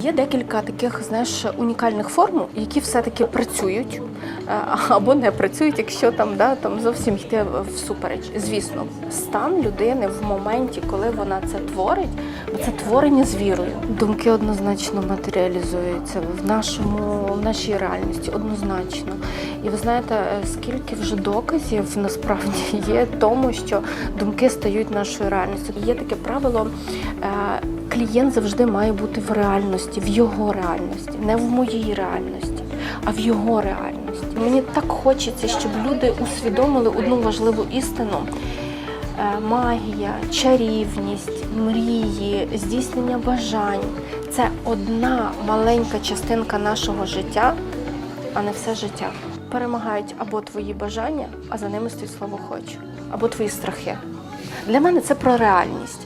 Є декілька таких, знаєш, унікальних формул, які все-таки працюють е, або не працюють, якщо там, да, там зовсім йти всупереч. Звісно, стан людини в моменті, коли вона це творить, бо це творення з вірою. Думки однозначно матеріалізуються в нашому, в нашій реальності, однозначно. І ви знаєте, е, скільки вже доказів насправді є тому, що думки стають нашою реальністю. Є таке правило. Клієнт завжди має бути в реальності, в його реальності, не в моїй реальності, а в його реальності. Мені так хочеться, щоб люди усвідомили одну важливу істину. Е, Магія, чарівність, мрії, здійснення бажань це одна маленька частинка нашого життя, а не все життя. Перемагають або твої бажання, а за ними стоїть слово хочу, або твої страхи. Для мене це про реальність.